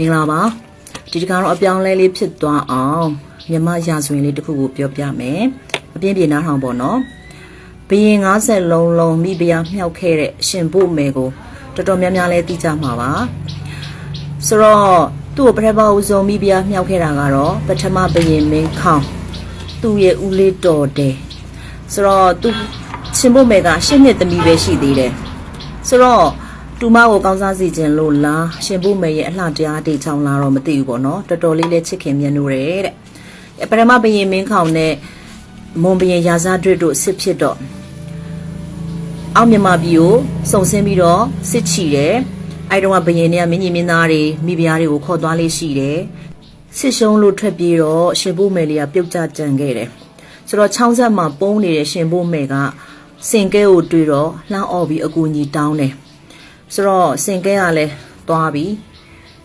မင်္ဂလာပါဒီတကတော့အပြောင်းလဲလေးဖြစ်သွားအောင်မြမရာဇဝင်လေးတစ်ခုကိုပြောပြမယ်အပြင်းပြေနားထောင်ပေါ့နော်ဘရင်90လုံးလုံးမိဖုရားမြောက်ခဲ့တဲ့ရှင်ဖို့မယ်ကိုတော်တော်များများလဲသိကြမှာပါဆိုတော့သူ့ကိုပထမဦးဆုံးမိဖုရားမြောက်ခဲ့တာကတော့ပထမဘရင်မင်းခေါင်သူ့ရဲ့ဦးလေးတော်တယ်ဆိုတော့သူရှင်ဖို့မယ်ကရှစ်နှစ်သမီးပဲရှိသေးတယ်ဆိုတော့ တူမကိုကောင်းစားစီခြင်းလို့လားရှင်ဖို့မယ်ရဲ့အလှတရားတိတ်ချောင်းလားတော့မသိဘူးပေါ့နော်တော်တော်လေးလဲချစ်ခင်မြတ်လို့တယ်တဲ့ပထမဘရင်မင်းခေါင်နဲ့မွန်ဘရင်ရာဇာတွေ့တို့စစ်ဖြစ်တော့အောင်မြမပြည်ကိုစုံစင်းပြီးတော့စစ်ချီတယ်အဲ့တုန်းကဘရင်တွေကမင်းကြီးမင်းသားတွေမိဖုရားတွေကိုခေါ်သွားလေးရှိတယ်စစ်ရှုံးလို့ထွက်ပြေးတော့ရှင်ဘိုးမယ်လေးကပြုတ်ကျကြံခဲ့တယ်ဆိုတော့ချောင်းဆက်မှာပုံးနေတဲ့ရှင်ဘိုးမယ်ကစင်ကဲကိုတွေ့တော့လှမ်းអော်ပြီးအကူကြီးတောင်းတယ် ဆိုတော့စင်ကဲကလည်းသွားပြီ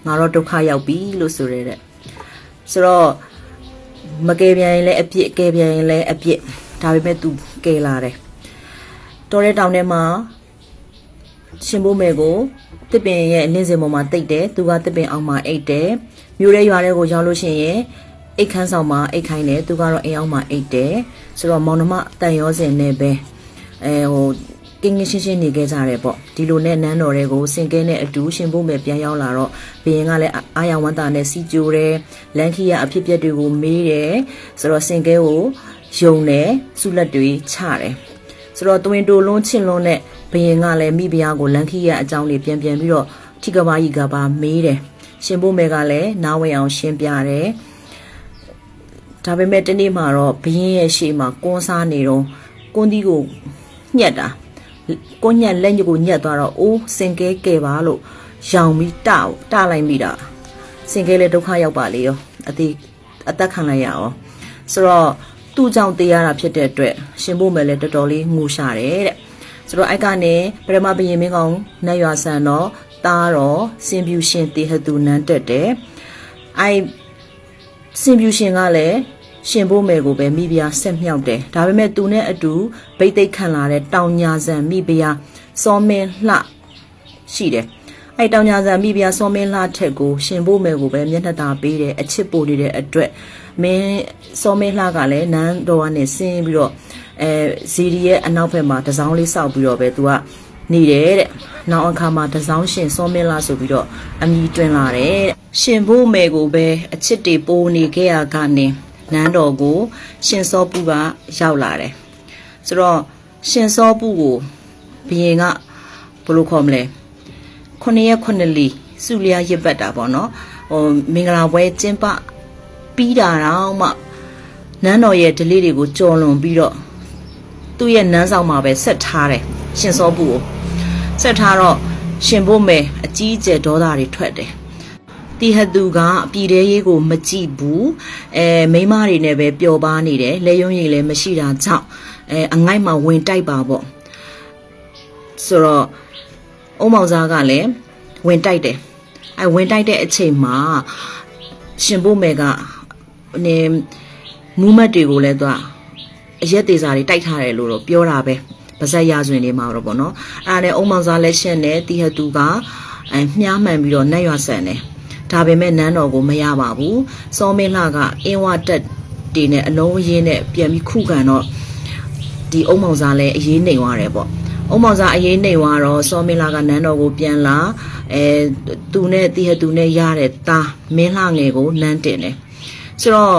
ငါတော့ဒုက္ခရောက်ပြီလို့ဆိုရတဲ့ဆိုတော့မကယ်ပြန်ရင်လည်းအပြစ်ကယ်ပြန်ရင်လည်းအပြစ်ဒါပေမဲ့ तू ကယ်လာတယ်တော်တဲ့တောင်ထဲမှာရှင်ဘိုးမဲကိုတစ်ပင်ရဲ့အလင်းစင်ပေါ်မှာတိတ်တယ်သူကတစ်ပင်အောက်မှာအိတ်တယ်မြို့ရဲရွာထဲကိုရောက်လို့ရှိရင်အိတ်ခန်းဆောင်မှာအိတ်ခိုင်းတယ်သူကတော့အိမ်အောက်မှာအိတ်တယ်ဆိုတော့မောင်နှမတန်ရောစင်နဲ့ပဲအဲဟို ကင်းကင်းရှင်းရှင်းနေခဲ့ကြတယ်ပေါ့ဒီလိုနဲ့နန်းတော်တွေကိုစင်ကဲနဲ့အတူရှင်ဘိုးမဲပြန်ရောက်လာတော့ဘရင်ကလည်းအာရဝန္တာနဲ့စီကြိုတယ်လန်ခီရအဖြစ်အပျက်တွေကိုမေးတယ်ဆိုတော့စင်ကဲကိုယုံတယ်ဆုလက်တွေချတယ်ဆိုတော့တွင်တိုလွန်းချင်လွန်းနဲ့ဘယင်ကလည်းမိဖုရားကိုလန်ခီရအကြောင်းလေးပြန်ပြန်ပြီးတော့ထိကဘာကြီးကပါမေးတယ်ရှင်ဘိုးမဲကလည်းနားဝင်အောင်ရှင်းပြတယ်ဒါပေမဲ့တနေ့မှာတော့ဘယင်ရဲ့ရှေ့မှာကွန်းစားနေတော့ကွန်းဒီကိုညက်တာ ကွန်းညက်လက်ညကိုညက်သွားတော့အိုးစင်ကဲကဲပါလို့ရောင်ပြီးတတလိုက်မိတာစင်ကဲလည်းဒုက္ခရောက်ပါလေရောအသေးအသက်ခံလိုက်ရအောင်ဆိုတော့သူ့ကြောင့်တရားတာဖြစ်တဲ့အတွက်ရှင်ဖို့မယ်လည်းတော်တော်လေးငိုရှာတယ်တဲ့ဆိုတော့အဲ့ကနေပရမဘရင်မင်းကောင်နတ်ရွာဆန်တော့တားတော့စင်ပြူရှင်တေဟသူနန်းတက်တယ်အဲ့စင်ပြူရှင်ကလည်း ရှင်ဖို့မယ်ကိုပဲမိဖုရားဆက်မြောက်တယ်ဒါပေမဲ့သူနဲ့အတူဗိတ်သိက်ခံလာတဲ့တောင်ညာဆန်မိဖုရားစောမင်းလှရှိတယ်အဲ့တောင်ညာဆန်မိဖုရားစောမင်းလှထက်ကိုရှင်ဖို့မယ်ကိုပဲမျက်နှာသာပေးတယ်အချစ်ပို့နေတဲ့အတွက်မင်းစောမင်းလှကလည်းနန်းတော်ကနေဆင်းပြီးတော့အဲဇီဒီရဲ့အနောက်ဘက်မှာတစောင်းလေးစောက်ပြီးတော့ပဲသူကနေတယ်တဲ့။နောက်အခါမှာတစောင်းရှင်စောမင်းလှဆိုပြီးတော့အမည်တွင်လာတယ်တဲ့။ရှင်ဖို့မယ်ကိုပဲအချစ်တွေပိုးနေခဲ့ရကနေ နန်းတော်ကို ရှင်စောပုကရောက်လာတယ်။ဆိုတော့ရှင်စောပုကိုဘုရင်ကဘယ်လိုခေါ်မလဲ။ခုနှစ်ရက်ခုနှစ်လီစုလျားရစ်ပတ်တာပေါ့နော်။ဟိုမင်္ဂလာပွဲကျင်းပပြီးတာတော့မှနန်းတော်ရဲ့ဒလေးတွေကိုကြော်လွန်ပြီးတော့သူ့ရဲ့နန်းဆောင်မှာပဲဆက်ထားတယ်ရှင်စောပုကိုဆက်ထားတော့ရှင်ဖို့မယ်အကြီးအကျယ်ဒေါသတွေထွက်တယ် တီဟသူကအပြည်သေးရေးကို မကြည့်ဘူးအဲမိန်းမတွေနဲ့ပဲပျော်ပါနေတယ်လက်ယုံရည်လည်းမရှိတာကြောင့်အဲအငိုက်မှာဝင်တိုက်ပါပေါ့ဆိုတော့အုံမောင်စားကလည်းဝင်တိုက်တယ်အဲဝင်တိုက်တဲ့အချိန်မှာရှင်ဖို့မယ်ကနေမူးမတ်တွေကိုလည်းသူကအရက်သေးစာတွေတိုက်ထားတယ်လို့တော့ပြောတာပဲပါဇက်ရဆွင်လေးမှာတော့ဗောနော်အဲ့ဒါနဲ့အုံမောင်စားလက်ရှက်နဲ့တီဟတူကအဲမြားမှန်ပြီးတော့နတ်ရွာဆန်တယ် ဒါပေမဲ့နန်းတော်ကိုမရပါဘူးစောမင်းလှကအင်းဝတက်တွေနဲ့အလုံးရင်းနဲ့ပြန်ပြီးခုခံတော့ဒီအုံမောင်စားလည်းအေးနေသွားတယ်ပေါ့အုံမောင်စားအေးနေသွားတော့စောမင်းလှကနန်းတော်ကိုပြန်လာအဲသူနဲ့တီဟတူနဲ့ရတဲ့သားမင်းလှငယ်ကိုနန်းတင်တယ်ဆိုတော့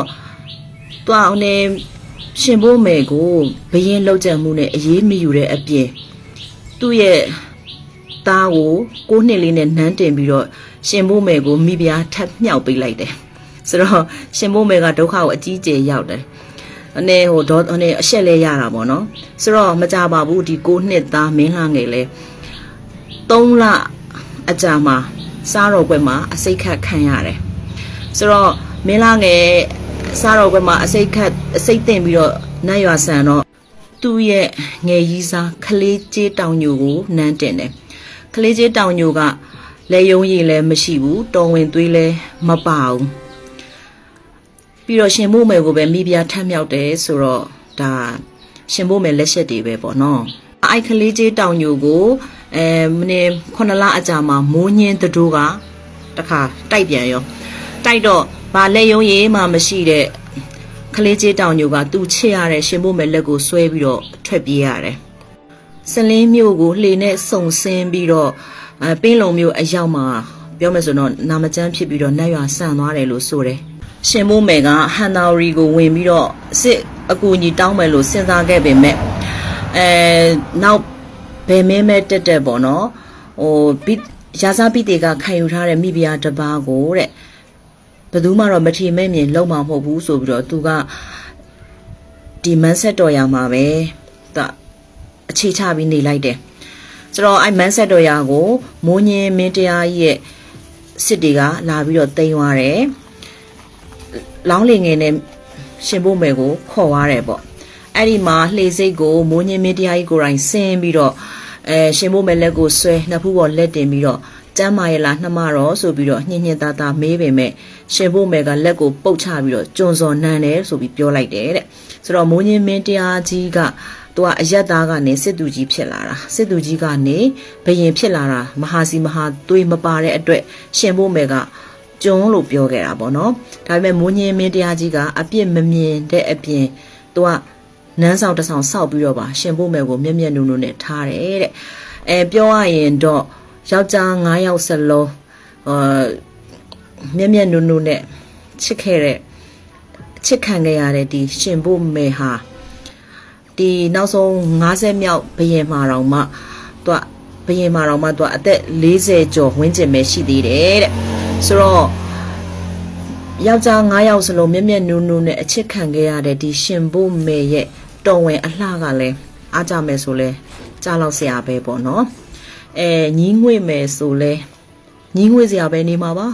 သူကဟိုနေရှင်ဘိုးမယ်ကိုဘရင်လောက်ကြံမှုနဲ့အေးမယူတဲ့အပြင်သူ့ရဲ့သားကိုကိုးနှစ်လေးနဲ့နန်းတင်ပြီးတော့ ရှင်ဘိုးမယ်ကိုမိဖုရားထပ်မြောက်ပေးလိုက်တယ်ဆိုတော့ရှင်ဘိုးမယ်ကဒုက္ခကိုအကြီးကျယ်ရောက်တယ်အနေဟိုဒေါအနေအရှက်လဲရတာပေါ့နော်ဆိုတော့မကြပါဘူးဒီကိုနှစ်သားမင်းလှငယ်လဲ3လအကြာမှာစားတော်ကွက်မှာအစိတ်ခတ်ခံရတယ်ဆိုတော့မင်းလှငယ်စားတော်ကွက်မှာအစိတ်ခတ်အစိတ်တင်ပြီးတော့နတ်ရွာဆန်တော့သူ့ရဲ့ငယ်ကြီးစားခလေးကျေးတောင်ညိုကိုနန်းတင်တယ်ခလေးကျေးတောင်ညိုက လက်ယုံရည်လည်းမရှိဘူးတော်ဝင်သွေးလည်းမပါဘူးပြီးတော့ရှင်မို့မယ်ကိုပဲမိဖုရားထမ်းမြောက်တယ်ဆိုတော့ဒါရှင်မို့မယ်လက်ချက်တွေပဲပေါ့နော်အိုက်ကလေးကျေးတောင်ညိုကိုအဲမနေ့ခုနှစ်လအကြာမှာမိုးညင်းတတိုးကတခါတိုက်ပြန်ရောတိုက်တော့ဘာလက်ယုံရေးမှမရှိတဲ့ကလေးကြီးတောင်ညိုကသူ့ချစ်ရတဲ့ရှင်ဖို့မဲ့လက်ကိုဆွဲပြီးတော့ထွက်ပြေးရတယ်စလင်းမျိုးကိုလှေနဲ့စုံဆင်းပြီးတော့ အဲပင်းလုံမျိုးအရောက်မှာပြောမယ်ဆိုတော့နာမကျန်းဖြစ်ပြီးတော့နတ်ရွာဆန်သွားတယ်လို့ဆိုတယ်ရှင်ဖို့မဲ့ကဟန်နာရီကိုဝင်ပြီးတော့စစ်အကူအညီတောင်းမယ်လို့စဉ်းစားခဲ့ပေမဲ့အဲနောက်ဘယ်မင်းမဲတက်တက်ပေါ့နော်ဟိုဘိရာဇပိတေကခံယူထားတဲ့မိဖုရားတစ်ပါးကိုတဲ့ဘယ်သူမှတော့မထီမဲ့မြင်လုံးမှာမဟုတ်ဘူးဆိုပြီးတော့သူကဒီမန်းဆက်တော်ရမှာပဲသူအခြေချပြီးနေလိုက်တယ် ဆိုတော့အဲ့မန်းဆက်တော်ရကိုမိုးညင်းမင်းတရားကြီးရဲ့စစ်တွေကလာပြီးတော့တိမ်သွားတယ်လောင်းလင်ငယ်နဲ့ရှင်ဖို့မယ်ကိုခေါ်သွားတယ်ပေါ့အဲ့ဒီမှာလှေစိတ်ကိုမိုးညင်းမင်းတရားကြီးကိုယ်တိုင်ဆင်းပြီးတော့အဲရှင်ဖို့မယ်လက်ကိုဆွဲနှစ်ဖူးပေါ်လက်တင်ပြီးတော့ကျမ်းမာရလားနှမတော့ဆိုပြီးတော့ညင်ညင်သားသားမေးပေမဲ့ရှင်ဖို့မယ်ကလက်ကိုပုတ်ချပြီးတော့ကျွံစော်နန်းတယ်ဆိုပြီးပြောလိုက်တယ်တဲ့ဆိုတော့မိုးညင်းမင်းတရားကြီးက သူကအယက်သားကနေစစ်သူကြီးဖြစ်လာတာစစ်သူကြီးကနေဘယင်ဖြစ်လာတာမဟာစီမဟာသွေးမပါတဲ့အတွက်ရှင်ဖို့မယ်ကကျုံလို့ပြောခဲ့တာပေါ့နော်ဒါပေမဲ့မိုးညင်းမင်းတရားကြီးကအပြစ်မမြင်တဲ့အပြင်သူကနန်းဆောင်တစ်ဆောင်စောက်ပြီးတော့ပါရှင်ဖို့မယ်ကိုမျက်မျက်နုံနုံနဲ့ထားတယ်တဲ့အဲပြောရရင်တော့ယောက်ျား9ယောက်စလုံးအာမျက်မျက်နုံနုံနဲ့ချစ်ခဲ့တဲ့ချစ်ခံခဲ့ရတဲ့ဒီရှင်ဖို့မယ်ဟာ ဒီနောက်ဆုံး50မြောက်ဘယင်မာတော်မှသူကဘယင်မာတော်မှသူကအသက်40ကျော်ဝန်းကျင်ပဲရှိသေးတယ်တဲ့ဆိုတော့ယောက်ျား9ယောက်စလုံးမျက်မျက်နူးနူးနဲ့အချစ်ခံခဲ့ရတဲ့ဒီရှင်ဖို့မေရဲ့တော်ဝင်အလှကလည်းအားကြမယ်ဆိုလဲကြားလောက်ဆရာပဲပေါ့နော်အဲညီးငွေ့မယ်ဆိုလဲညီးငွေ့စရာပဲနေမှာပါ